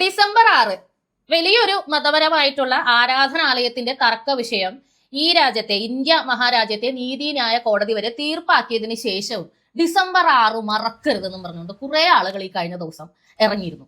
December ആറ്. വലിയൊരു മതപരമായിട്ടുള്ള ആരാധനാലയത്തിന്റെ തർക്ക വിഷയം ഈ രാജ്യത്തെ ഇന്ത്യ മഹാരാജ്യത്തെ നീതിന്യായ കോടതി വരെ തീർപ്പാക്കിയതിനു ശേഷവും ഡിസംബർ ആറ് മറക്കരുതെന്നും പറഞ്ഞുകൊണ്ട് കുറെ ആളുകൾ ഈ കഴിഞ്ഞ ദിവസം ഇറങ്ങിയിരുന്നു.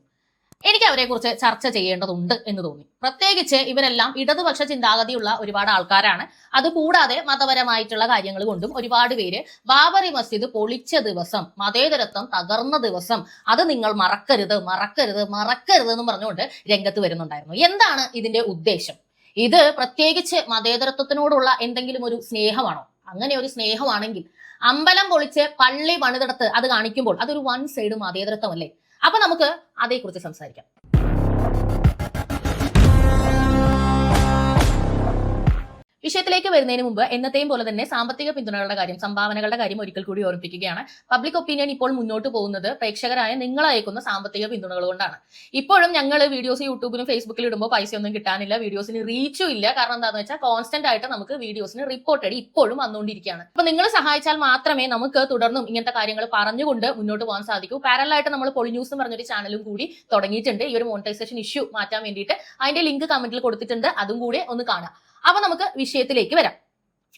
എനിക്ക് അവരെ കുറിച്ച് ചർച്ച ചെയ്യേണ്ടതുണ്ട് എന്ന് തോന്നി. പ്രത്യേകിച്ച് ഇവരെല്ലാം ഇടതുപക്ഷ ചിന്താഗതിയുള്ള ഒരുപാട് ആൾക്കാരാണ്. അതുകൂടാതെ മതപരമായിട്ടുള്ള കാര്യങ്ങൾ കൊണ്ടും ഒരുപാട് പേര് ബാബറി മസ്ജിദ് പൊളിച്ച ദിവസം മതേതരത്വം തകർന്ന ദിവസം അത് നിങ്ങൾ മറക്കരുത് മറക്കരുത് മറക്കരുത് എന്ന് പറഞ്ഞുകൊണ്ട് രംഗത്ത് വരുന്നുണ്ടായിരുന്നു. എന്താണ് ഇതിന്റെ ഉദ്ദേശം? ഇത് പ്രത്യേകിച്ച് മതേതരത്വത്തിനോടുള്ള എന്തെങ്കിലും ഒരു സ്നേഹമാണോ? അങ്ങനെ ഒരു സ്നേഹമാണെങ്കിൽ അമ്പലം പൊളിച്ച് പള്ളി പണിതെടുത്ത് അത് കാണിക്കുമ്പോൾ അതൊരു വൺ സൈഡ് മതേതരത്വമല്ലേ? അപ്പൊ നമുക്ക് അതേക്കുറിച്ച് സംസാരിക്കാം. വിഷയത്തിലേക്ക് വരുന്നതിന് മുമ്പ് എന്നത്തെയും പോലെ തന്നെ സാമ്പത്തിക പിന്തുണകളുടെ കാര്യം സംഭാവനകളുടെ കാര്യം ഒരിക്കൽ കൂടി ഓർമ്മിപ്പിക്കുകയാണ്. പബ്ലിക് ഒപ്പീനിയൻ ഇപ്പോൾ മുന്നോട്ട് പോകുന്നത് പ്രേക്ഷകരായ നിങ്ങൾ അയക്കുന്ന സാമ്പത്തിക പിന്തുണകൾ കൊണ്ടാണ്. ഇപ്പോഴും ഞങ്ങൾ വീഡിയോസ് യൂട്യൂബിലും ഫേസ്ബുക്കിലും ഇടുമ്പോൾ പൈസ ഒന്നും കിട്ടാനില്ല വീഡിയോസിന് റീച്ചും ഇല്ല. കാരണം എന്താണെന്ന് വെച്ചാൽ കോൺസ്റ്റന്റ് ആയിട്ട് നമുക്ക് വീഡിയോസിന് റിപ്പോർട്ടഡ് ഇപ്പോഴും വന്നുകൊണ്ടിരിക്കുകയാണ്. അപ്പൊ നിങ്ങൾ സഹായിച്ചാൽ മാത്രമേ നമുക്ക് തുടർന്നും ഇങ്ങനത്തെ കാര്യങ്ങൾ പറഞ്ഞുകൊണ്ട് മുന്നോട്ട് പോകാൻ സാധിക്കൂ. പാരലായിട്ട് നമ്മൾ പൊളി ന്യൂസ് എന്ന് പറഞ്ഞൊരു ചാനലും കൂടി തുടങ്ങിയിട്ടുണ്ട്. ഈ ഒരു മോണിറ്റൈസേഷൻ ഇഷ്യൂ മാറ്റാൻ വേണ്ടിയിട്ട്. അതിന്റെ ലിങ്ക് കമന്റിൽ കൊടുത്തിട്ടുണ്ട്. അതും കൂടി ഒന്ന് കാണാം. അപ്പൊ നമുക്ക് വിഷയത്തിലേക്ക് വരാം.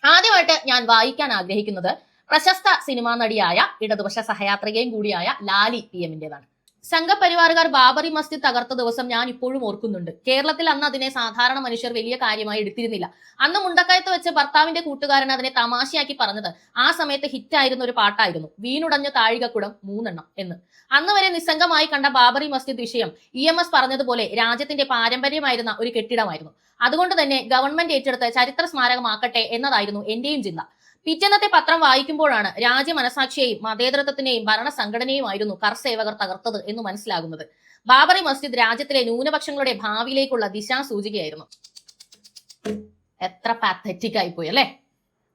ആദ്യമായിട്ട് ഞാൻ വായിക്കാൻ ആഗ്രഹിക്കുന്നത് പ്രശസ്ത സിനിമാ നടിയായ ഇടതുപക്ഷ സഹയാത്രികയും കൂടിയായ ലാലി പി എമ്മിന്റേതാണ്. സംഘപരിവാറുകാർ ബാബറി മസ്ജിദ് തകർത്ത ദിവസം ഞാൻ ഇപ്പോഴും ഓർക്കുന്നുണ്ട്. കേരളത്തിൽ അന്ന് അതിനെ സാധാരണ മനുഷ്യർ വലിയ കാര്യമായി എടുത്തിരുന്നില്ല. അന്ന് മുണ്ടക്കയത്ത് വെച്ച് ഭർത്താവിന്റെ കൂട്ടുകാരൻ അതിനെ തമാശയാക്കി പറഞ്ഞത് ആ സമയത്ത് ഹിറ്റായിരുന്ന ഒരു പാട്ടായിരുന്നു. വീണുടഞ്ഞ താഴികക്കുടം മൂന്നെണ്ണം എന്ന്. അന്ന് വരെ നിസ്സംഗമായി കണ്ട ബാബറി മസ്ജിദ് വിഷയം ഇ എം എസ് പറഞ്ഞതുപോലെ രാജ്യത്തിന്റെ പാരമ്പര്യമായിരുന്ന ഒരു കെട്ടിടമായിരുന്നു. അതുകൊണ്ട് തന്നെ ഗവൺമെന്റ് ഏറ്റെടുത്ത് ചരിത്ര സ്മാരകമാക്കട്ടെ എന്നതായിരുന്നു എന്റെയും ചിന്ത. പിറ്റന്നത്തെ പത്രം വായിക്കുമ്പോഴാണ് രാജ്യ മനസാക്ഷിയെയും മതേതരത്വത്തിനെയും ഭരണസംഘടനയുമായിരുന്നു കർസേവകർ തകർത്തത് എന്ന് മനസ്സിലാകുന്നത്. ബാബറി മസ്ജിദ് രാജ്യത്തിലെ ന്യൂനപക്ഷങ്ങളുടെ ഭാവിയിലേക്കുള്ള ദിശാസൂചികയായിരുന്നു. എത്ര പാത്തറ്റിക് ആയിപ്പോയി അല്ലെ?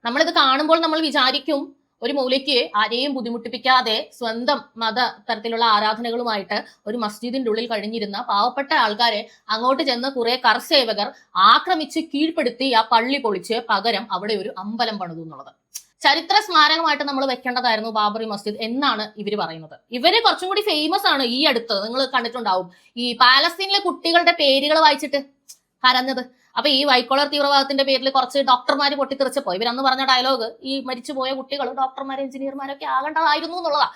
നമ്മളിത് കാണുമ്പോൾ നമ്മൾ വിചാരിക്കും ഒരു മൂലയ്ക്ക് ആരെയും ബുദ്ധിമുട്ടിപ്പിക്കാതെ സ്വന്തം മത തരത്തിലുള്ള ആരാധനകളുമായിട്ട് ഒരു മസ്ജിദിന്റെ ഉള്ളിൽ കഴിഞ്ഞിരുന്ന പാവപ്പെട്ട ആൾക്കാരെ അങ്ങോട്ട് ചെന്ന് കുറെ കർസേവകർ ആക്രമിച്ച് കീഴ്പ്പെടുത്തി ആ പള്ളി പൊളിച്ച് പകരം അവിടെ ഒരു അമ്പലം പണിതു എന്നുള്ളത്. ചരിത്ര സ്മാരകമായിട്ട് നമ്മൾ വെക്കേണ്ടതായിരുന്നു ബാബറി മസ്ജിദ് എന്നാണ് ഇവർ പറയുന്നത്. ഇവർ കുറച്ചും കൂടി ഫേമസ് ആണ് ഈ അടുത്ത്. നിങ്ങൾ കണ്ടിട്ടുണ്ടാവും. ഈ പാലസ്തീനിലെ കുട്ടികളുടെ പേരുകൾ വായിച്ചിട്ട് കരഞ്ഞത്. അപ്പൊ ഈ വൈക്കോളർ തീവ്രവാദത്തിന്റെ പേരിൽ കുറച്ച് ഡോക്ടർമാർ പൊട്ടിത്തെറിച്ചപ്പോ ഇവരന്ന് പറഞ്ഞ ഡയലോഗ് ഈ മരിച്ചുപോയ കുട്ടികൾ ഡോക്ടർമാരും എഞ്ചിനീയർമാരൊക്കെ ആകേണ്ടതായിരുന്നു എന്നുള്ളതാ.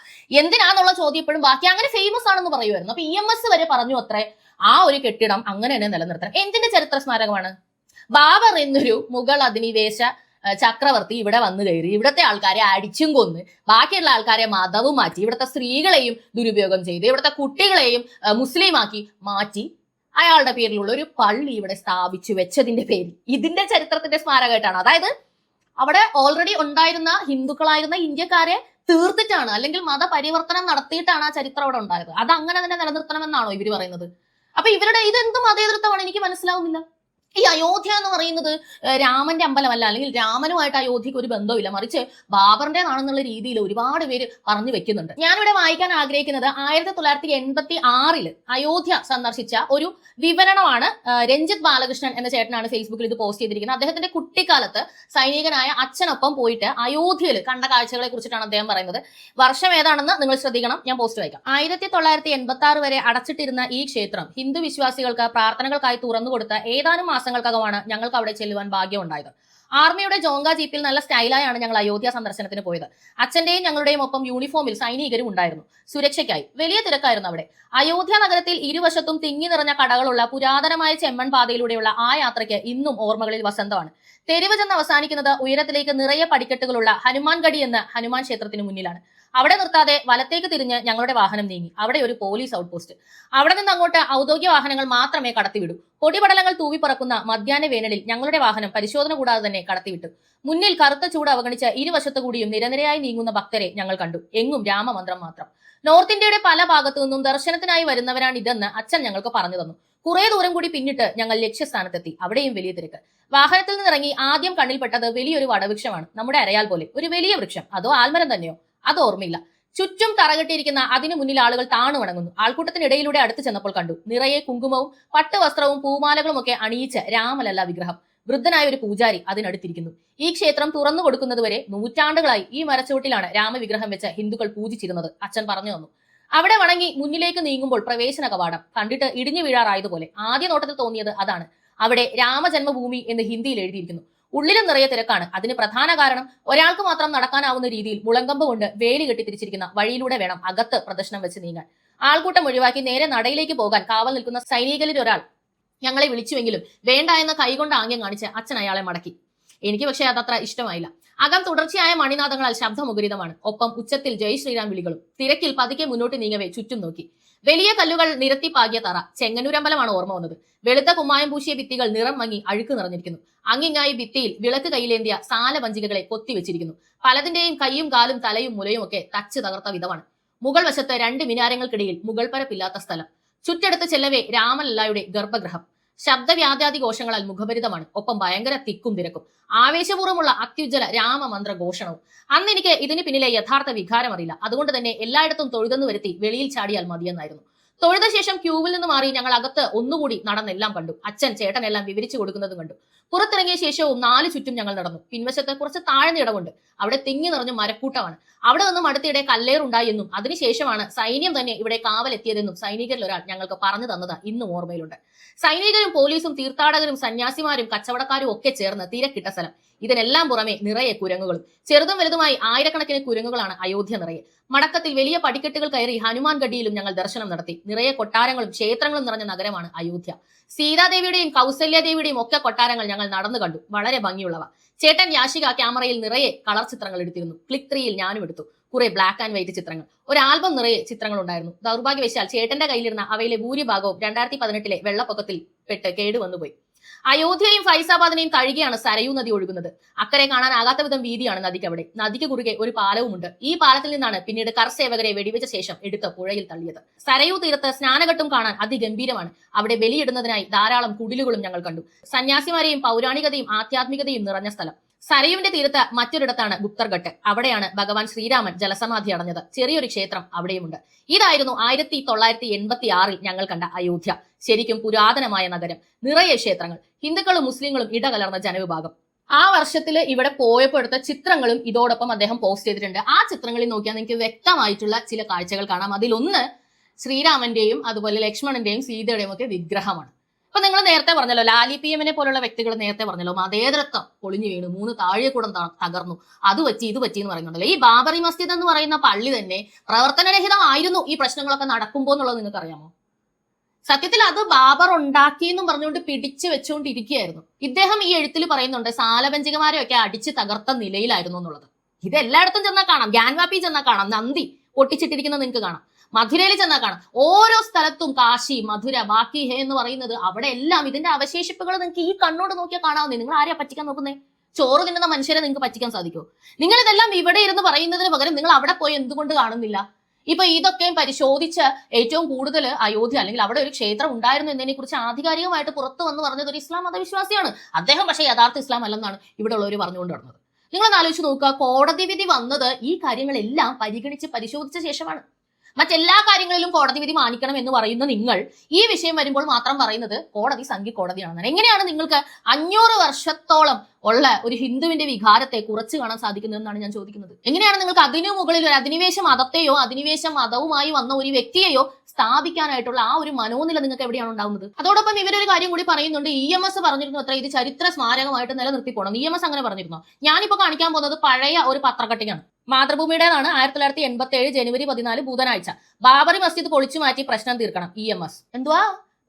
എന്തിനാന്നുള്ള ചോദ്യം ഇപ്പോഴും ബാക്കി. അങ്ങനെ ഫേമസ് ആണെന്ന് പറയുമായിരുന്നു അപ്പൊ ഇ എം എസ് വരെ പറഞ്ഞു അത്രേ. ആ ഒരു കെട്ടിടം അങ്ങനെ തന്നെ നിലനിർത്തണം. എന്തിന്റെ ചരിത്ര സ്മാരകമാണ്? ബാബർ എന്നൊരു മുഗൾ അധിനിവേശ ചക്രവർത്തി ഇവിടെ വന്നു കയറി. ഇവിടുത്തെ ആൾക്കാരെ അടിച്ചും കൊന്ന് ബാക്കിയുള്ള ആൾക്കാരെ മതവും മാറ്റി ഇവിടുത്തെ സ്ത്രീകളെയും ദുരുപയോഗം ചെയ്ത് ഇവിടുത്തെ കുട്ടികളെയും മുസ്ലിമാക്കി മാറ്റി അയാളുടെ പേരിലുള്ള ഒരു പള്ളി ഇവിടെ സ്ഥാപിച്ചു വെച്ചതിന്റെ പേരിൽ. ഇതിന്റെ ചരിത്രത്തിന്റെ സ്മാരകമായിട്ടാണ്. അതായത് അവിടെ ഓൾറെഡി ഉണ്ടായിരുന്ന ഹിന്ദുക്കളായിരുന്ന ഇന്ത്യക്കാരെ തീർത്തിട്ടാണ് അല്ലെങ്കിൽ മതപരിവർത്തനം നടത്തിയിട്ടാണ് ആ ചരിത്രം അവിടെ ഉണ്ടായത്. അത് അങ്ങനെ തന്നെ നിലനിർത്തണമെന്നാണോ ഇവർ പറയുന്നത്? അപ്പൊ ഇവരുടെ ഇതെന്ത് മതേതൃത്വമാണ് എനിക്ക് മനസ്സിലാവുന്നില്ല. ഈ അയോധ്യ എന്ന് പറയുന്നത് രാമന്റെ അമ്പലമല്ല. അല്ലെങ്കിൽ രാമനുമായിട്ട് അയോധ്യക്ക് ഒരു ബന്ധവുമില്ല. മറിച്ച് ബാബറിന്റേതാണെന്നുള്ള രീതിയിൽ ഒരുപാട് പേര് പറഞ്ഞു വെക്കുന്നുണ്ട്. ഞാനിവിടെ വായിക്കാൻ ആഗ്രഹിക്കുന്നത് ആയിരത്തി തൊള്ളായിരത്തി എൺപത്തി ആറിൽ അയോധ്യ സന്ദർശിച്ച ഒരു വിവരണമാണ് രഞ്ജിത് ബാലകൃഷ്ണൻ എന്ന ചേട്ടനാണ് ഫേസ്ബുക്കിൽ ഇത് പോസ്റ്റ് ചെയ്തിരിക്കുന്നത്. അദ്ദേഹത്തിന്റെ കുട്ടിക്കാലത്ത് സൈനികനായ അച്ഛനൊപ്പം പോയിട്ട് അയോധ്യയിൽ കണ്ട കാഴ്ചകളെ കുറിച്ചിട്ടാണ് അദ്ദേഹം പറയുന്നത്. വർഷം ഏതാണെന്ന് നിങ്ങൾ ശ്രദ്ധിക്കണം. ഞാൻ പോസ്റ്റ് വായിക്കാം. ആയിരത്തി തൊള്ളായിരത്തി എൺപത്തി ആറ് വരെ അടച്ചിട്ടിരുന്ന ഈ ക്ഷേത്രം ഹിന്ദു വിശ്വാസികൾക്ക് പ്രാർത്ഥനകൾക്കായി തുറന്നുകൊടുത്ത ഏതാനും മാസങ്ങൾക്കകമാണ് ഞങ്ങൾക്ക് അവിടെ ചെല്ലുവാൻ ഭാഗ്യമുണ്ടായത്. ആർമിയുടെ ജോങ്ക ജീപ്പിൽ നല്ല സ്റ്റൈലായാണ് ഞങ്ങൾ അയോധ്യ സന്ദർശനത്തിന് പോയത്. അച്ഛന്റെയും ഞങ്ങളുടെയും ഒപ്പം യൂണിഫോമിൽ സൈനികരും ഉണ്ടായിരുന്നു. സുരക്ഷയ്ക്കായി. വലിയ തിരക്കായിരുന്നു അവിടെ. അയോധ്യ നഗരത്തിൽ ഇരുവശത്തും തിങ്ങി നിറഞ്ഞ കടകളുള്ള പുരാതനമായ ചെമ്മൺ പാതയിലൂടെയുള്ള ആ യാത്രയ്ക്ക് ഇന്നും ഓർമ്മകളിൽ വസന്തമാണ്. തെരുവ് ചെന്ന് അവസാനിക്കുന്നത് ഉയരത്തിലേക്ക് നിറയെ പടിക്കെട്ടുകളുള്ള ഹനുമാൻഗഡി എന്ന ഹനുമാൻ ക്ഷേത്രത്തിന് മുന്നിലാണ്. അവിടെ നിർത്താതെ വലത്തേക്ക് തിരിഞ്ഞ് ഞങ്ങളുടെ വാഹനം നീങ്ങി. അവിടെ ഒരു പോലീസ് ഔട്ട് പോസ്റ്റ് അവിടെ നിന്ന് അങ്ങോട്ട് ഔദ്യോഗിക വാഹനങ്ങൾ മാത്രമേ കടത്തിവിടൂ. പൊടിപടലങ്ങൾ തൂവിപ്പറക്കുന്ന മധ്യാഹ്ന വേനലിൽ ഞങ്ങളുടെ വാഹനം പരിശോധന കൂടാതെ തന്നെ കടത്തിവിട്ടു. മുന്നിൽ കറുത്ത ചൂട് അവഗണിച്ച ഇരുവശത്തു കൂടിയും നിരനിരയായി നീങ്ങുന്ന ഭക്തരെ ഞങ്ങൾ കണ്ടു. എങ്ങും രാമമന്ത്രം മാത്രം. നോർത്ത് ഇന്ത്യയുടെ പല ഭാഗത്തു നിന്നും ദർശനത്തിനായി വരുന്നവരാണ് ഇതെന്ന് അച്ഛൻ ഞങ്ങൾക്ക് പറഞ്ഞു തന്നു. കുറെ ദൂരം കൂടി പിന്നിട്ട് ഞങ്ങൾ ലക്ഷ്യസ്ഥാനത്തെത്തി. അവിടെയും വലിയ തിരക്ക്. വാഹനത്തിൽ നിന്നിറങ്ങി ആദ്യം കണ്ണിൽപ്പെട്ടത് വലിയൊരു വടവൃക്ഷമാണ്. നമ്മുടെ അരയാൽ പോലെ. ഒരു വലിയ വൃക്ഷം. അതോ ആൽമരം തന്നെയോ? അത് ഓർമ്മയില്ല ചുറ്റും തറകെട്ടിയിരിക്കുന്ന അതിനു മുന്നിൽ ആളുകൾ താണു വണങ്ങുന്നു. ആൾക്കൂട്ടത്തിനിടയിലൂടെ അടുത്ത് ചെന്നപ്പോൾ കണ്ടു. നിറയെ കുങ്കുമവും പട്ടുവസ്ത്രവും പൂമാലകളും ഒക്കെ അണിയിച്ച് രാമലല്ല വിഗ്രഹം. വൃദ്ധനായ ഒരു പൂജാരി അതിനടുത്തിരിക്കുന്നു. ഈ ക്ഷേത്രം തുറന്നു കൊടുക്കുന്നതുവരെ നൂറ്റാണ്ടുകളായി ഈ മരച്ചുവട്ടിലാണ് രാമവിഗ്രഹം വെച്ച് ഹിന്ദുക്കൾ പൂജിച്ചിരുന്നത് അച്ഛൻ പറഞ്ഞു തന്നു. അവിടെ വണങ്ങി മുന്നിലേക്ക് നീങ്ങുമ്പോൾ പ്രവേശന കവാടം. കണ്ടിട്ട് ഇടിഞ്ഞു വീഴാറായതുപോലെ ആദ്യ നോട്ടത്തിൽ തോന്നിയത് അതാണ്. അവിടെ രാമജന്മഭൂമി എന്ന് ഹിന്ദിയിൽ എഴുതിയിരിക്കുന്നു. ഉള്ളിലും നിറയെ തിരക്കാണ്. അതിന് പ്രധാന കാരണം ഒരാൾക്ക് മാത്രം നടക്കാനാവുന്ന രീതിയിൽ മുളങ്കമ്പ് കൊണ്ട് വേലി കെട്ടി തിരിച്ചിരിക്കുന്ന വഴിയിലൂടെ വേണം അകത്ത് പ്രദർശനം വെച്ച് നീങ്ങാൻ. ആൾക്കൂട്ടം ഒഴിവാക്കി നേരെ നടയിലേക്ക് പോകാൻ കാവൽ നിൽക്കുന്ന സൈനികരിൽ ഒരാൾ ഞങ്ങളെ വിളിച്ചുവെങ്കിലും വേണ്ട എന്ന കൈകൊണ്ട് ആംഗ്യം കാണിച്ച് അച്ഛൻ അയാളെ മടക്കി. എനിക്ക് പക്ഷേ അതത്ര ഇഷ്ടമായില്ല. അകം തുടർച്ചയായ മണിനാദങ്ങളാൽ ശബ്ദമുഖരിതമാണ്. ഒപ്പം ഉച്ചത്തിൽ ജയ് ശ്രീരാം വിളികളും തിരക്കിൽ പതുക്കെ മുന്നോട്ട് നീങ്ങവേ ചുറ്റും നോക്കി. വലിയ കല്ലുകൾ നിരത്തി പാകിയ തറ ചെങ്ങന്നൂരമ്പലമാണ് ഓർമ്മ വന്നത്. വെളുത്ത കുമ്മായം പൂശിയ ഭിത്തികൾ നിറം മങ്ങി അഴുക്ക് നിറഞ്ഞിരിക്കുന്നു. അങ്ങിങ്ങായി ഭിത്തിയിൽ വിളക്ക് കയ്യിലേന്തിയ സാല വഞ്ചികകളെ കൊത്തിവെച്ചിരിക്കുന്നു പലതിന്റെയും കൈയും കാലും തലയും മുലയും ഒക്കെ തച്ച് തകർത്ത വിധമാണ്. മുകൾ വശത്ത് രണ്ട് മിനാരങ്ങൾക്കിടയിൽ മുകൾ പരപ്പില്ലാത്ത സ്ഥലം. ചുറ്റടുത്ത് ചെല്ലവേ രാമലല്ലായുടെ ഗർഭഗൃഹം. ശബ്ദവ്യാധ്യാദി ഘോഷങ്ങളാൽ മുഖഭരിതമാണ്. ഒപ്പം ഭയങ്കര തിക്കും തിരക്കും. ആവേശപൂർവമുള്ള അത്യുജ്വല രാമമന്ത്ര ഘോഷണവും. അന്ന് എനിക്ക് ഇതിന് പിന്നിലെ യഥാർത്ഥ വികാരം അറിയില്ല അതുകൊണ്ട് തന്നെ എല്ലായിടത്തും തൊഴുതെന്ന് വരുത്തി വെളിയിൽ ചാടിയാൽ മതിയെന്നായിരുന്നു. തൊഴുത ശേഷം ക്യൂവിൽ നിന്ന് മാറി ഞങ്ങൾ അകത്ത് ഒന്നുകൂടി നടന്നെല്ലാം കണ്ടു. അച്ഛൻ ചേട്ടനെല്ലാം വിവരിച്ചു കൊടുക്കുന്നതും കണ്ടു. പുറത്തിറങ്ങിയ ശേഷവും നാല് ചുറ്റും ഞങ്ങൾ നടന്നു. പിൻവശത്ത് കുറച്ച് താഴ്ന്ന ഇടമുണ്ട് അവിടെ തിങ്ങി നിറഞ്ഞ മരക്കൂട്ടമാണ്. അവിടെ നിന്നും അടുത്തിടെ കല്ലേറുണ്ടായി എന്നും അതിനുശേഷമാണ് സൈന്യം തന്നെ ഇവിടെ കാവലെത്തിയതെന്നും സൈനികരിൽ ഒരാൾ ഞങ്ങൾക്ക് പറഞ്ഞു തന്നത് ഇന്നും ഓർമ്മയിലുണ്ട്. സൈനികരും പോലീസും തീർത്ഥാടകരും സന്യാസിമാരും കച്ചവടക്കാരും ഒക്കെ ചേർന്ന് തിരക്കിട്ട സ്ഥലം. ഇതിനെല്ലാം പുറമെ നിറയെ കുരങ്ങുകളും ചെറുതും വലുതുമായി ആയിരക്കണക്കിന് കുരങ്ങുകളാണ് അയോധ്യ നിറയെ. മടക്കത്തിൽ വലിയ പടിക്കെട്ടുകൾ കയറി ഹനുമാൻ ഗഡിയിലും ഞങ്ങൾ ദർശനം നടത്തി. നിറയെ കൊട്ടാരങ്ങളും ക്ഷേത്രങ്ങളും നിറഞ്ഞ നഗരമാണ് അയോധ്യ. സീതാദേവിയുടെയും കൗസല്യാദേവിയുടെയും ഒക്കെ കൊട്ടാരങ്ങൾ ഞങ്ങൾ നടന്നു കണ്ടു. വളരെ ഭംഗിയുള്ളവ. ചേട്ടൻ യാഷിക ക്യാമറയിൽ നിറയെ കളർ ചിത്രങ്ങൾ എടുത്തിരുന്നു. ക്ലിക് ത്രീയിൽ ഞാനും എടുത്തു. കുറെ ബ്ലാക്ക് ആൻഡ് വൈറ്റ് ചിത്രങ്ങൾ. ഒരു ആൽബം നിറയെ ചിത്രങ്ങൾ ഉണ്ടായിരുന്നു. ദൗർഭാഗ്യവശാൽ ചേട്ടന്റെ കയ്യിലിരുന്ന അവയിലെ ഭൂരിഭാഗവും രണ്ടായിരത്തി പതിനെട്ടിലെ വെള്ളപ്പൊക്കത്തിൽ പെട്ട് കേടുവന്നുപോയി. അയോധ്യയും ഫൈസാബാദിനെയും തഴുകിയാണ് സരയൂ നദി ഒഴുകുന്നത്. അക്കരെ കാണാനാകാത്ത വിധം വീതിയാണ് നദിക്ക് അവിടെ. നദിക്ക് കുറുകെ ഒരു പാലവുമുണ്ട്. ഈ പാലത്തിൽ നിന്നാണ് പിന്നീട് കർസേവകരെ വെടിവെച്ച ശേഷം എടുത്ത് പുഴയിൽ തള്ളിയത്. സരയൂ തീരത്ത് സ്നാനഘട്ടം കാണാൻ അതിഗംഭീരമാണ്. അവിടെ ബലിയിടുന്നതിനായി ധാരാളം കുടിലുകളും ഞങ്ങൾ കണ്ടു. സന്യാസിമാരെയും പൗരാണികതയും ആധ്യാത്മികതയും നിറഞ്ഞ സ്ഥലം. സരയുവിന്റെ തീരത്ത് മറ്റൊരിടത്താണ് ഗുപ്തർഘട്ട് അവിടെയാണ് ഭഗവാൻ ശ്രീരാമൻ ജലസമാധി അടഞ്ഞത്. ചെറിയൊരു ക്ഷേത്രം അവിടെയുമുണ്ട്. ഇതായിരുന്നു ആയിരത്തി തൊള്ളായിരത്തി എൺപത്തി ആറിൽ ഞങ്ങൾ കണ്ട അയോധ്യ. ശരിക്കും പുരാതനമായ നഗരം. നിറയെ ക്ഷേത്രങ്ങൾ. ഹിന്ദുക്കളും മുസ്ലിങ്ങളും ഇടകലർന്ന ജനവിഭാഗം. ആ വർഷത്തിൽ ഇവിടെ പോയപ്പോൾ എടുത്ത ചിത്രങ്ങളും ഇതോടൊപ്പം അദ്ദേഹം പോസ്റ്റ് ചെയ്തിട്ടുണ്ട്. ആ ചിത്രങ്ങളിൽ നോക്കിയാൽ നിങ്ങൾക്ക് വ്യക്തമായിട്ടുള്ള ചില കാഴ്ചകൾ കാണാം. അതിലൊന്ന് ശ്രീരാമന്റെയും അതുപോലെ ലക്ഷ്മണന്റെയും സീതയുടെയും ഒക്കെ വിഗ്രഹമാണ്. അപ്പൊ നിങ്ങൾ നേരത്തെ പറഞ്ഞല്ലോ ലാലി പി എമ്മിനെ പോലുള്ള വ്യക്തികൾ നേരത്തെ പറഞ്ഞല്ലോ മതേതരത്വം പൊളിഞ്ഞു വീണു മൂന്ന് താഴെക്കൂടം കൂടം തകർന്നു അത് വെച്ച് ഇത് വെച്ച് എന്ന് പറയുന്നുണ്ടല്ലോ. ഈ ബാബറി മസ്ജിദ് എന്ന് പറയുന്ന പള്ളി തന്നെ പ്രവർത്തനരഹിതമായിരുന്നു ഈ പ്രശ്നങ്ങളൊക്കെ നടക്കുമ്പോ എന്നുള്ളത് നിങ്ങൾക്ക് അറിയാമോ? സത്യത്തിൽ അത് ബാബർ ഉണ്ടാക്കി എന്നും പറഞ്ഞുകൊണ്ട് പിടിച്ചു വെച്ചുകൊണ്ടിരിക്കുകയായിരുന്നു. ഇദ്ദേഹം ഈ എഴുത്തിൽ പറയുന്നുണ്ട് സാലപഞ്ചികമാരെയൊക്കെ അടിച്ച് തകർത്ത നിലയിലായിരുന്നു എന്നുള്ളത്. ഇത് എല്ലായിടത്തും ചെന്നാൽ കാണാം ഗ്യാൻവാപ്പി ചെന്നാൽ കാണാം നന്ദി പൊട്ടിച്ചിട്ടിരിക്കുന്നത് നിങ്ങൾക്ക് കാണാം. മധുരയിൽ ചെന്നാൽ കാണാം. ഓരോ സ്ഥലത്തും കാശി മധുര ബാക്കി ഹേ എന്ന് പറയുന്നത് അവിടെ എല്ലാം ഇതിന്റെ അവശേഷിപ്പുകൾ നിങ്ങൾക്ക് ഈ കണ്ണോട് നോക്കിയാൽ കാണാവുന്നേ. നിങ്ങൾ ആരെയാ പറ്റിക്കാൻ നോക്കുന്നേ? ചോറ് തിന്നുന്ന മനുഷ്യരെ നിങ്ങൾക്ക് പറ്റിക്കാൻ സാധിക്കും നിങ്ങൾ ഇതെല്ലാം ഇവിടെ ഇരുന്ന് പറയുന്നതിന് പകരം നിങ്ങൾ അവിടെ പോയി എന്തുകൊണ്ട് കാണുന്നില്ല? ഇപ്പൊ ഇതൊക്കെയും പരിശോധിച്ച ഏറ്റവും കൂടുതൽ അയോധ്യ അല്ലെങ്കിൽ അവിടെ ഒരു ക്ഷേത്രം ഉണ്ടായിരുന്നു എന്നതിനെ കുറിച്ച് ആധികാരികമായിട്ട് പുറത്തു വന്ന് പറഞ്ഞത് ഒരു ഇസ്ലാം മതവിശ്വാസിയാണ്. അദ്ദേഹം പക്ഷേ യഥാർത്ഥ ഇസ്ലാം അല്ലെന്നാണ് ഇവിടെ ഉള്ളവർ പറഞ്ഞുകൊണ്ട് നടന്നത്. നിങ്ങൾ ആലോചിച്ച് നോക്കുക കോടതി വിധി വന്നത് ഈ കാര്യങ്ങളെല്ലാം പരിഗണിച്ച് പരിശോധിച്ച ശേഷമാണ്. മറ്റെല്ലാ കാര്യങ്ങളിലും കോടതി വിധി മാനിക്കണം എന്ന് പറയുന്ന നിങ്ങൾ ഈ വിഷയം വരുമ്പോൾ മാത്രം പറയുന്നത് കോടതി സംഘി കോടതിയാണെന്നാണ്. എങ്ങനെയാണ് നിങ്ങൾക്ക് അഞ്ഞൂറ് വർഷത്തോളം ഉള്ള ഒരു ഹിന്ദുവിന്റെ വികാരത്തെ കുറച്ച് കാണാൻ സാധിക്കുന്നതെന്നാണ് ഞാൻ ചോദിക്കുന്നത്. എങ്ങനെയാണ് നിങ്ങൾക്ക് അതിനു മുകളിൽ ഒരു അധിനിവേശ മതത്തെയോ അധിനിവേശ മതവുമായി വന്ന ഒരു വ്യക്തിയെയോ സ്ഥാപിക്കാനായിട്ടുള്ള ആ ഒരു മനോനില നിങ്ങൾക്ക് എവിടെയാണ് ഉണ്ടാകുന്നത് അതോടൊപ്പം ഇവരൊരു കാര്യം കൂടി പറയുന്നുണ്ട്. ഇ എം എസ് പറഞ്ഞിരുന്നു അത്ര ഇത് ചരിത്ര സ്മാരകമായിട്ട് നിലനിർത്തി പോകണം ഇ എം എസ് അങ്ങനെ പറഞ്ഞിരുന്നു. ഞാനിപ്പോ കാണിക്കാൻ പോകുന്നത് പഴയ ഒരു പത്രക്കട്ടിങ്ങാണ് മാതൃഭൂമിയുടേതാണ് ആയിരത്തി തൊള്ളായിരത്തി എൺപത്തി ഏഴ് ജനുവരി പതിനാല് ബുധനാഴ്ച. ബാബറി മസ്ജിദ് പൊളിച്ചു മാറ്റി പ്രശ്നം തീർക്കണം. ഇ എം എസ് എന്തുവാ?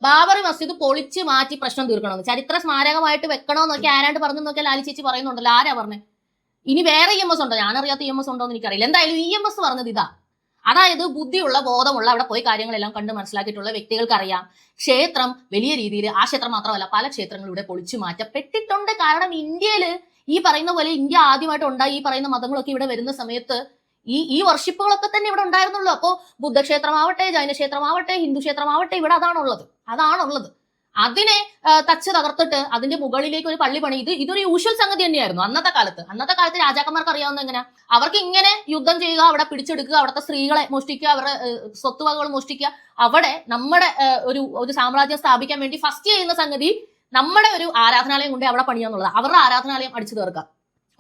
ബാബറി മസ്ജിദ് പൊളിച്ചു മാറ്റി പ്രശ്നം തീർക്കണമെന്ന് ചരിത്ര സ്മാരകമായിട്ട് വെക്കണമെന്നൊക്കെ ആരാണ്ട് പറഞ്ഞു നോക്കിയാൽ ലാലി ചേച്ചി പറയുന്നുണ്ടല്ലോ. ആരാ പറഞ്ഞേ? ഇനി വേറെ ഇ എം എസ് ഉണ്ടോ? ഞാനറിയാത്ത ഇ എം എസ് ഉണ്ടോ എന്ന് എനിക്കറിയില്ല. എന്തായാലും ഇ എം എസ് പറഞ്ഞത് ഇതാ. അതായത് ബുദ്ധിയുള്ള ബോധമുള്ള അവിടെ പോയി കാര്യങ്ങളെല്ലാം കണ്ട് മനസ്സിലാക്കിയിട്ടുള്ള വ്യക്തികൾക്ക് അറിയാം ക്ഷേത്രം വലിയ രീതിയിൽ ആ ക്ഷേത്രം മാത്രമല്ല പല ക്ഷേത്രങ്ങളും ഇവിടെ പൊളിച്ചു മാറ്റപ്പെട്ടിട്ടുണ്ട്. കാരണം ഇന്ത്യയിൽ ഈ പറയുന്ന പോലെ ഇന്ത്യ ആദ്യമായിട്ട് ഉണ്ടായി ഈ പറയുന്ന മതങ്ങളൊക്കെ ഇവിടെ വരുന്ന സമയത്ത് ഈ ഈ വർഷിപ്പുകളൊക്കെ തന്നെ ഇവിടെ ഉണ്ടായിരുന്നുള്ളൂ. അപ്പോൾ ബുദ്ധക്ഷേത്രമാവട്ടെ ജൈനക്ഷേത്രമാവട്ടെ ഹിന്ദു ക്ഷേത്രമാവട്ടെ ഇവിടെ അതാണുള്ളത്. അതാണുള്ളത്. അതിനെ തച്ച് തകർത്തിട്ട് അതിന്റെ മുകളിലേക്ക് ഒരു പള്ളി പണി ഇത് ഇതൊരു യൂഷ്വൽ സംഗതി തന്നെയായിരുന്നു അന്നത്തെ കാലത്ത്. അന്നത്തെ കാലത്ത് രാജാക്കന്മാർക്ക് അറിയാവുന്ന എങ്ങനെ? അവർക്ക് ഇങ്ങനെ യുദ്ധം ചെയ്യുക അവിടെ പിടിച്ചെടുക്കുക അവിടുത്തെ സ്ത്രീകളെ മോഷ്ടിക്കുക അവരുടെ സ്വത്തുവകകൾ മോഷ്ടിക്കുക അവിടെ നമ്മുടെ ഒരു ഒരു സാമ്രാജ്യം സ്ഥാപിക്കാൻ വേണ്ടി ഫസ്റ്റ് ചെയ്യുന്ന സംഗതി നമ്മുടെ ഒരു ആരാധനാലയം കൊണ്ട് അവിടെ പണിയാന്നുള്ളത്. അവരുടെ ആരാധനാലയം അടിച്ചു തീർക്കുക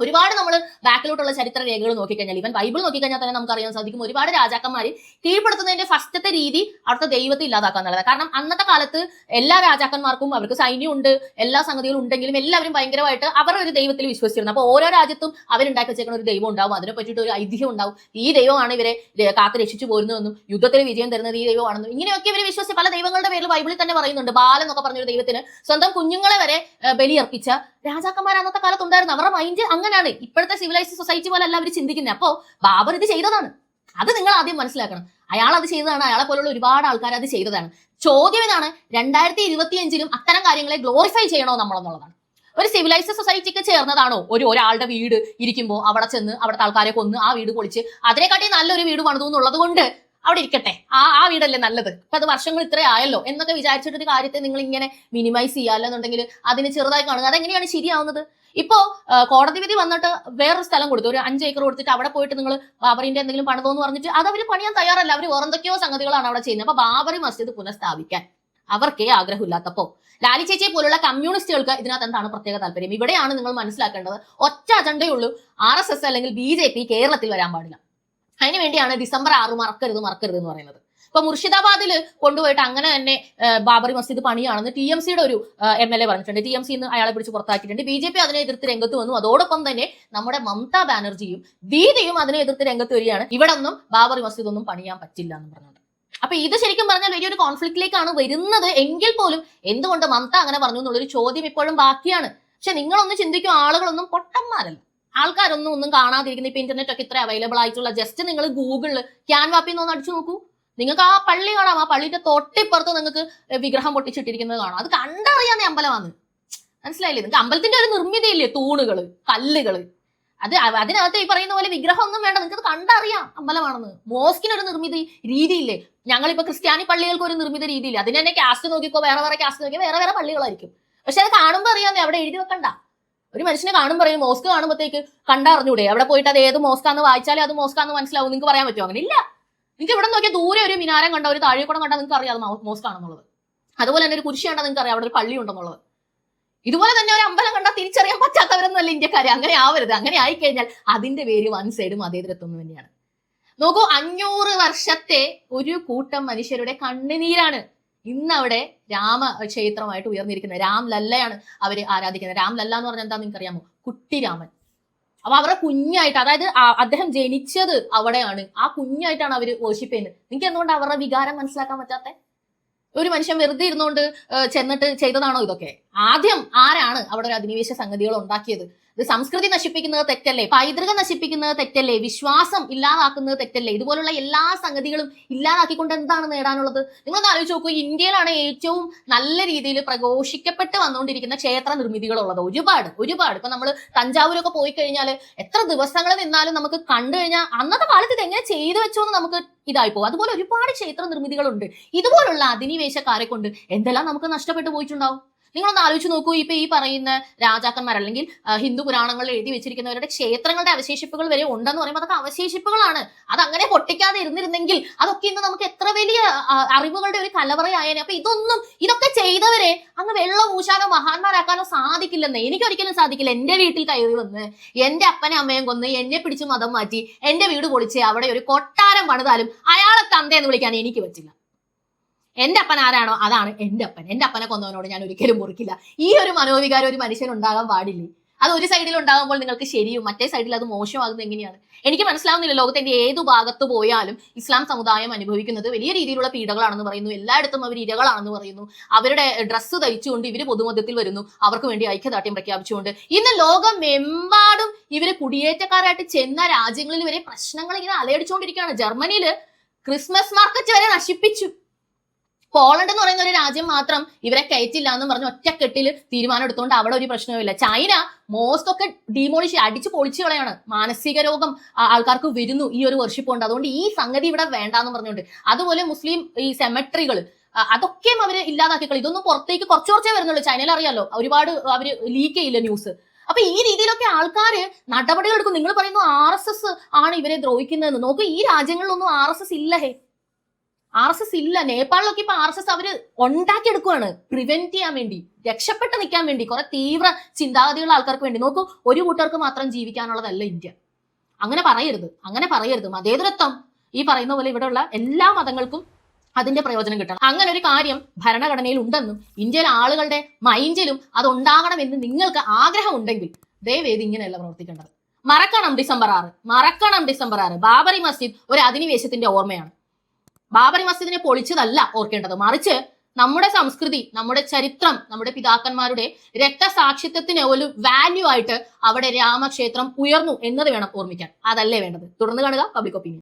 ഒരുപാട് നമ്മൾ ബാക്കിലോട്ടുള്ള ചരിത്ര രേഖകൾ നോക്കിക്കഴിഞ്ഞാൽ ഇവൻ ബൈബിൾ നോക്കിക്കഴിഞ്ഞാൽ തന്നെ നമുക്ക് അറിയാൻ സാധിക്കും ഒരുപാട് രാജാക്കന്മാർ കീഴ്പ്പെടുത്തുന്നതിന്റെ ഫസ്റ്റത്തെ രീതി അവിടുത്തെ ദൈവത്തെ ഇല്ലാതാക്കുക എന്നുള്ളത് കാരണം അന്നത്തെ കാലത്ത് എല്ലാ രാജാക്കന്മാർക്കും അവർക്ക് സൈന്യമുണ്ട് എല്ലാ സംഗതികളും ഉണ്ടെങ്കിലും എല്ലാവരും ഭയങ്കരമായിട്ട് അവർ ഒരു ദൈവത്തിൽ വിശ്വസിച്ചിരുന്നു. അപ്പോൾ ഓരോ രാജ്യത്തും അവരുണ്ടാക്കി വെച്ചേക്കുന്ന ഒരു ദൈവം ഉണ്ടാവും. അതിനെ പറ്റിയിട്ട് ഒരു ഐതിഹ്യം ഉണ്ടാവും. ഈ ദൈവമാണ് ഇവരെ കാത്തു രക്ഷിച്ചു പോരുന്നതെന്നും യുദ്ധത്തിൽ വിജയം തരുന്നത് ഈ ദൈവമാണെന്നും ഇങ്ങനെയൊക്കെ ഇവർ വിശ്വസിച്ച് പല ദൈവങ്ങളുടെ പേരിൽ ബൈബിളിൽ തന്നെ പറയുന്നുണ്ട്. ബാലൻ എന്നൊക്കെ പറഞ്ഞൊരു ദൈവത്തിന് സ്വന്തം കുഞ്ഞുങ്ങളെ വരെ ബലിയർപ്പിച്ച രാജാക്കന്മാർ അന്നത്തെ കാലത്ത് ഉണ്ടായിരുന്നു അവരുടെ മൈൻഡ് അങ്ങനെയാണ് ഇപ്പോഴത്തെ സിവിലൈസ്ഡ് സൊസൈറ്റി പോലെ അല്ല അവർ ചിന്തിക്കുന്നത് അപ്പോ ബാബർ ഇത് ചെയ്തതാണ്. അത് നിങ്ങൾ ആദ്യം മനസ്സിലാക്കണം. അയാൾ അത് ചെയ്തതാണ്. അയാളെ പോലുള്ള ഒരുപാട് ആൾക്കാർ അത് ചെയ്തതാണ്. ചോദ്യം ഇതാണ് രണ്ടായിരത്തി ഇരുപത്തിയഞ്ചിലും അത്തരം കാര്യങ്ങളെ ഗ്ലോറിഫൈ ചെയ്യണോ നമ്മളെന്നുള്ളതാണ്. ഒരു സിവിലൈസ്ഡ് സൊസൈറ്റിക്ക് ചേർന്നതാണോ? ഒരു ഒരാളുടെ വീട് ഇരിക്കുമ്പോൾ അവിടെ ചെന്ന് അവിടുത്തെ ആൾക്കാരെ കൊന്ന് ആ വീട് പൊളിച്ച് അതിനെക്കാട്ടി നല്ലൊരു വീട് പണിതു എന്നുള്ളത് കൊണ്ട് അവിടെ ഇരിക്കട്ടെ. ആ ആ വീടല്ലേ നല്ലത്. ഇപ്പൊ അത് വർഷങ്ങൾ ഇത്ര ആയല്ലോ. എന്നൊക്കെ വിചാരിച്ചിട്ടൊരു കാര്യത്തെ നിങ്ങൾ ഇങ്ങനെ മിനിമൈസ് ചെയ്യുക അല്ലെന്നുണ്ടെങ്കിൽ അതിന് ചെറുതായി കാണുക. അതെങ്ങനെയാണ് ശരിയാവുന്നത്? ഇപ്പോ കോടതി വിധി വന്നിട്ട് വേറൊരു സ്ഥലം കൊടുത്തു. ഒരു അഞ്ച് ഏക്കർ കൊടുത്തിട്ട് അവിടെ പോയിട്ട് നിങ്ങൾ ബാബറിന്റെ എന്തെങ്കിലും പണിതോ എന്ന് പറഞ്ഞിട്ട് അത് അവർ പണിയാൻ തയ്യാറല്ല. അവർ വേറെന്തൊക്കെയോ സംഗതികളാണ് അവിടെ ചെയ്യുന്നത്. അപ്പൊ ബാബറി മസ്ജിദ് പുനഃസ്ഥാപിക്കാൻ അവർക്കേ ആഗ്രഹമില്ലാത്തപ്പോ ലാലി ചേച്ചിയെ പോലുള്ള കമ്മ്യൂണിസ്റ്റുകൾക്ക് ഇതിനകത്ത് എന്താണ് പ്രത്യേക താല്പര്യം? ഇവിടെയാണ് നിങ്ങൾ മനസ്സിലാക്കേണ്ടത് ഒറ്റ അജണ്ടയുള്ളൂ ആർ എസ് എസ് അല്ലെങ്കിൽ ബി ജെ പി കേരളത്തിൽ വരാൻ പാടില്ല. അതിനുവേണ്ടിയാണ് ഡിസംബർ ആറ് മറക്കരുത് മറക്കരുത് എന്ന് പറയുന്നത്. ഇപ്പൊ മുർഷിദാബാദിൽ കൊണ്ടുപോയിട്ട് അങ്ങനെ തന്നെ ബാബറി മസ്ജിദ് പണിയാണെന്ന് ടി എം സിയുടെ ഒരു എം എൽ എ പറഞ്ഞിട്ടുണ്ട്. ടി എം സി അയാളെ പിടിച്ച് പുറത്താക്കിയിട്ടുണ്ട്. ബി ജെ പി അതിനെ എതിർത്ത് രംഗത്ത് വന്നു. അതോടൊപ്പം തന്നെ നമ്മുടെ മമതാ ബാനർജിയും ദീദിയും അതിനെ എതിർത്ത് രംഗത്ത് വരികയാണ്. ഇവിടെ ഒന്നും ബാബറി മസ്ജിദ് ഒന്നും പണിയാൻ പറ്റില്ല എന്ന് പറഞ്ഞത് അപ്പൊ ഇത് ശരിക്കും പറഞ്ഞാൽ വലിയൊരു കോൺഫ്ലിക്റ്റിലേക്കാണ് വരുന്നത് എങ്കിൽ പോലും എന്തുകൊണ്ട് മമത അങ്ങനെ പറഞ്ഞു എന്നുള്ളൊരു ചോദ്യം ഇപ്പോഴും ബാക്കിയാണ്. പക്ഷെ നിങ്ങളൊന്ന് ചിന്തിക്കും ആളുകളൊന്നും പൊട്ടന്മാരല്ല. ആൾക്കാരൊന്നും ഒന്നും കാണാതിരിക്കുന്ന ഇപ്പൊ ഇന്റർനെറ്റ് ഒക്കെ ഇത്ര അവൈലബിൾ ആയിട്ടുള്ള ജസ്റ്റ് നിങ്ങൾ ഗൂഗിളിൽ ക്യാൻവാപ്പിൽ നിന്ന് ഒന്ന് അടിച്ചു നോക്കൂ. നിങ്ങൾക്ക് ആ പള്ളി കാണാം ആ പള്ളിയുടെ തൊട്ടിപ്പുറത്ത് നിങ്ങൾക്ക് വിഗ്രഹം പൊട്ടിച്ചിട്ടിരിക്കുന്നത് കാണാം. അത് കണ്ടറിയാവുന്ന അമ്പലമാണ് മനസ്സിലായില്ലേ? നിങ്ങൾക്ക് അമ്പലത്തിന്റെ ഒരു നിർമ്മിതിയില്ലേ? തൂണുകൾ കല്ലുകൾ. അത് അതിനകത്ത് ഈ പറയുന്ന പോലെ വിഗ്രഹം ഒന്നും വേണ്ട നിങ്ങൾക്ക് കണ്ടറിയാം അമ്പലമാണെന്ന്. മോസ്കിന് ഒരു നിർമ്മിതി രീതിയില്ലേ? ഞങ്ങളിപ്പോ ക്രിസ്ത്യാനി പള്ളികൾക്ക് ഒരു നിർമ്മിത രീതിയില്ല? അതിന് തന്നെ കാസ്റ്റ് നോക്കിക്കോ വേറെ വേറെ കാസ്റ്റ് നോക്കിയോ വേറെ വേറെ പള്ളികളായിരിക്കും. പക്ഷെ അത് കാണുമ്പോൾ അറിയാന്നേ അവിടെ എഴുതി വെക്കണ്ട. ഒരു മനുഷ്യനെ കാണുമ്പോൾ പറയും മോസ്ക് കാണുമ്പോഴത്തേക്ക് കണ്ടറിഞ്ഞൂടെ? അവിടെ പോയിട്ട് അത് ഏത് മോസ്കാന്ന് വായിച്ചാലേ അത് മോസ്കാന്ന് മനസ്സിലാവും. നിങ്ങൾക്ക് പറയാൻ പറ്റുമോ അങ്ങനെ ഇല്ല. നിങ്ങൾക്ക് ഇവിടെ നോക്കിയാൽ ദൂരെ ഒരു മിനാരം കണ്ട ഒരു താഴെക്കുടം കണ്ടാൽ നിങ്ങൾക്ക് അറിയാം അത് മോസ്ക് ആണെന്നുള്ളത് അതുപോലെ തന്നെ ഒരു കുരിശി കണ്ടാൽ നിങ്ങൾക്ക് അറിയാം അവിടെ ഒരു പള്ളി ഉണ്ടെന്നുള്ളത്. ഇതുപോലെ തന്നെ ഒരു അമ്പലം കണ്ടാൽ തിരിച്ചറിയാൻ പറ്റാത്തവരൊന്നുമല്ല ഇന്ത്യക്കാരെ. അങ്ങനെ ആവരുത്. അങ്ങനെ ആയിക്കഴിഞ്ഞാൽ അതിന്റെ പേര് വൺ സൈഡും മതേതരത്വം തന്നെയാണ്. നോക്കൂ അഞ്ഞൂറ് വർഷത്തെ ഒരു കൂട്ടം മനുഷ്യരുടെ കണ്ണുനീരാണ് ഇന്ന് അവിടെ രാമ ക്ഷേത്രമായിട്ട് ഉയർന്നിരിക്കുന്നത്. രാം ലല്ലയാണ് അവർ ആരാധിക്കുന്നത്. രാംലല്ല എന്ന് പറഞ്ഞാൽ എന്താ നിങ്ങൾക്ക് അറിയാമോ? കുട്ടിരാമൻ അപ്പൊ അവരുടെ കുഞ്ഞായിട്ട് അതായത് അദ്ദേഹം ജനിച്ചത് അവിടെയാണ്. ആ കുഞ്ഞായിട്ടാണ് അവർ വേർഷിപ്പ് ചെയ്യുന്നത്. നിങ്ങൾക്ക് എന്തുകൊണ്ട് അവരുടെ വികാരം മനസ്സിലാക്കാൻ പറ്റാത്ത? ഒരു മനുഷ്യൻ വെറുതെ ഇരുന്നുകൊണ്ട് ചെന്നിട്ട് ചെയ്തതാണോ ഇതൊക്കെ? ആദ്യം ആരാണ് അവിടെ ഒരു അധിനിവേശ സംഗതികൾ ഉണ്ടാക്കിയത്? ഇത് സംസ്കൃതി നശിപ്പിക്കുന്നത് തെറ്റല്ലേ? പൈതൃകം നശിപ്പിക്കുന്നത് തെറ്റല്ലേ? വിശ്വാസം ഇല്ലാതാക്കുന്നത് തെറ്റല്ലേ? ഇതുപോലുള്ള എല്ലാ സംഗതികളും ഇല്ലാതാക്കിക്കൊണ്ട് എന്താണ് നേടാനുള്ളത്? നിങ്ങളൊന്ന് ആലോചിച്ച് നോക്കൂ ഇന്ത്യയിലാണ് ഏറ്റവും നല്ല രീതിയിൽ പ്രഘോഷിക്കപ്പെട്ട് വന്നുകൊണ്ടിരിക്കുന്ന ക്ഷേത്ര നിർമ്മിതികളുള്ളത്. ഒരുപാട് ഒരുപാട്. ഇപ്പൊ നമ്മൾ തഞ്ചാവൂരൊക്കെ പോയി കഴിഞ്ഞാൽ എത്ര ദിവസങ്ങൾ നിന്നാലും നമുക്ക് കണ്ടു കഴിഞ്ഞാൽ അന്നത്തെ കാലത്ത് ഇത് എങ്ങനെ ചെയ്തു വെച്ചോ എന്ന് നമുക്ക് ഇതായി പോകും. അതുപോലെ ഒരുപാട് ക്ഷേത്ര നിർമ്മിതികളുണ്ട്. ഇതുപോലുള്ള അധിനിവേശക്കാരെ കൊണ്ട് എന്തെല്ലാം നമുക്ക് നഷ്ടപ്പെട്ടു പോയിട്ടുണ്ടാവും? നിങ്ങളൊന്ന് ആലോചിച്ച് നോക്കൂ. ഇപ്പൊ ഈ പറയുന്ന രാജാക്കന്മാർ അല്ലെങ്കിൽ ഹിന്ദു പുരാണങ്ങളിൽ എഴുതി വെച്ചിരിക്കുന്നവരുടെ ക്ഷേത്രങ്ങളുടെ അവശേഷിപ്പുകൾ വരെ ഉണ്ടെന്ന് പറയുമ്പോൾ അതൊക്കെ അവശേഷിപ്പുകളാണ്. അത് അങ്ങനെ പൊട്ടിക്കാതെ ഇരുന്നിരുന്നെങ്കിൽ അതൊക്കെ ഇന്ന് നമുക്ക് എത്ര വലിയ അറിവുകളുടെ ഒരു കലവറയായേനെ. അപ്പൊ ഇതൊന്നും ഇതൊക്കെ ചെയ്തവരെ അങ്ങ് വെള്ളം ഊശാനോ മഹാന്മാരാക്കാനോ സാധിക്കില്ലെന്ന്. എനിക്ക് ഒരിക്കലും സാധിക്കില്ല. എന്റെ വീട്ടിൽ കയറി വന്ന് എന്റെ അപ്പനെ അമ്മയും കൊന്ന് എന്നെ പിടിച്ച് മതം മാറ്റി എന്റെ വീട് പൊളിച്ച് അവിടെ ഒരു കൊട്ടാരം പണിതാലും അയാളെ തന്തയെന്ന് വിളിക്കാൻ എനിക്ക് പറ്റില്ല. എന്റെ അപ്പൻ ആരാണോ? അതാണ് എന്റെ അപ്പൻ. എന്റെ അപ്പനെ കൊന്നവനോട് ഞാൻ ഒരിക്കലും മുറിക്കില്ല. ഈ ഒരു മനോവികാരം ഒരു മനുഷ്യൻ ഉണ്ടാകാൻ പാടില്ലേ? അത് ഒരു സൈഡിൽ ഉണ്ടാകുമ്പോൾ നിങ്ങൾക്ക് ശരിയും മറ്റേ സൈഡിൽ അത് മോശമാകുന്നത് എങ്ങനെയാണ്? എനിക്ക് മനസ്സിലാവുന്നില്ല ലോകത്തിന്റെ ഏത് ഭാഗത്ത് പോയാലും ഇസ്ലാം സമുദായം അനുഭവിക്കുന്നത് വലിയ രീതിയിലുള്ള പീഡകളാണെന്ന് പറയുന്നു. എല്ലായിടത്തും അവർ ഇരകളാണെന്ന് പറയുന്നു. അവരുടെ ഡ്രസ്സ് ധരിച്ചുകൊണ്ട് ഇവർ പൊതുമധ്യത്തിൽ വരുന്നു. അവർക്ക് വേണ്ടി ഐക്യദാർഢ്യം പ്രഖ്യാപിച്ചുകൊണ്ട്. ഇന്ന് ലോകം ലോകമെമ്പാടും ഇവർ കുടിയേറ്റക്കാരായിട്ട് ചെന്ന രാജ്യങ്ങളിൽ വരെ പ്രശ്നങ്ങൾ ഇങ്ങനെ അലയടിച്ചുകൊണ്ടിരിക്കുകയാണ്. ജർമ്മനിയിൽ ക്രിസ്മസ് മാർക്കറ്റ് വരെ നശിപ്പിച്ചു. പോളണ്ട് എന്ന് പറയുന്ന ഒരു രാജ്യം മാത്രം ഇവരെ കയറ്റില്ല എന്ന് പറഞ്ഞ് ഒറ്റക്കെട്ടിൽ തീരുമാനം എടുത്തുകൊണ്ട് അവിടെ ഒരു പ്രശ്നവുമില്ല ചൈന മോസ്റ്റ് ഒക്കെ ഡിമോളിഷ് അടിച്ച് പൊളിച്ചു കളയാണ്. മാനസിക രോഗം ആൾക്കാർക്ക് വരുന്നു ഈ ഒരു വർഷിപ്പ് കൊണ്ട്. അതുകൊണ്ട് ഈ സംഗതി ഇവിടെ വേണ്ടാന്ന് പറഞ്ഞുകൊണ്ട് അതുപോലെ മുസ്ലിം ഈ സെമെട്രികൾ അതൊക്കെയും അവർ ഇല്ലാതാക്കിക്കളി ഇതൊന്നും പുറത്തേക്ക് കുറച്ച് കുറച്ചേ വരുന്നുള്ളൂ. ചൈനയിൽ അറിയാലോ ഒരുപാട് അവർ ലീക്ക് ചെയ്യില്ല ന്യൂസ് അപ്പൊ ഈ രീതിയിലൊക്കെ ആൾക്കാർ നടപടികൾ എടുക്കും നിങ്ങൾ പറയുന്നു ആർ എസ് എസ് ആണ് ഇവരെ ദ്രോഹിക്കുന്നതെന്ന്. നോക്കൂ ഈ രാജ്യങ്ങളിലൊന്നും ആർ എസ് എസ് ഇല്ല ഹേ. ആർ എസ് എസ് ഇല്ല. നേപ്പാളിലൊക്കെ ഇപ്പൊ ആർ എസ് എസ് അവർ ഉണ്ടാക്കിയെടുക്കുവാണ്. പ്രിവെന്റ് ചെയ്യാൻ വേണ്ടി രക്ഷപ്പെട്ട് നിൽക്കാൻ വേണ്ടി കുറെ തീവ്ര ചിന്താഗതിയുള്ള ആൾക്കാർക്ക് വേണ്ടി. നോക്കൂ ഒരു കൂട്ടർക്ക് മാത്രം ജീവിക്കാനുള്ളതല്ല ഇന്ത്യ. അങ്ങനെ പറയരുത്. അങ്ങനെ പറയരുത്. മതേതരത്വം ഈ പറയുന്ന പോലെ ഇവിടെയുള്ള എല്ലാ മതങ്ങൾക്കും അതിന്റെ പ്രയോജനം കിട്ടണം. അങ്ങനെ ഒരു കാര്യം ഭരണഘടനയിൽ ഉണ്ടെന്നും ഇന്ത്യയിലെ ആളുകളുടെ മൈൻഡിലും അത് ഉണ്ടാകണമെന്ന് നിങ്ങൾക്ക് ആഗ്രഹം ആഗ്രഹമുണ്ടെങ്കിൽ ദയവേത് ഇങ്ങനെയല്ല പ്രവർത്തിക്കേണ്ടത്. മറക്കണം ഡിസംബർ ആറ്. മറക്കണം ഡിസംബർ ആറ്. ബാബറി മസ്ജിദ് ഒരു അധിനിവേശത്തിന്റെ ഓർമ്മയാണ്. ബാബറി മസ്ജിദിനെ പൊളിച്ചതല്ല ഓർക്കേണ്ടത്. മറിച്ച് നമ്മുടെ സംസ്കൃതി നമ്മുടെ ചരിത്രം നമ്മുടെ പിതാക്കന്മാരുടെ രക്തസാക്ഷിത്വത്തിന് ഒരു വാല്യൂ ആയിട്ട് അവിടെ രാമക്ഷേത്രം ഉയർന്നു എന്നത് വേണം ഓർമ്മിക്കാൻ. അതല്ലേ വേണ്ടത്. തുടർന്ന് കാണുക പബ്ലിക് ഒപ്പീനിയൻ